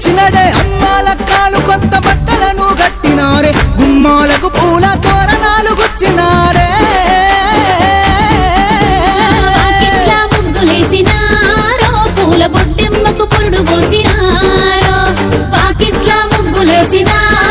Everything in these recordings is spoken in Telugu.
వచ్చినదే అమ్మాల కాలు కొత్త బట్టలను కట్టినారే. గుమ్మాలకు పూల తోరణాలు గుచ్చినారే. ముగ్గులేసినారో పూల బొడ్డెమ్మకు పురుడు పోసినారో. పాకిట్లా ముగ్గులేసినారో.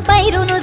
పైరును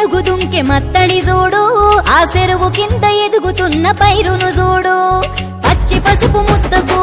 అలుగు దుంకె మత్తడి చూడు ఆ చెరువు కింద ఎదుగుతున్న పైరును చూడు పచ్చి పసుపు ముద్దకు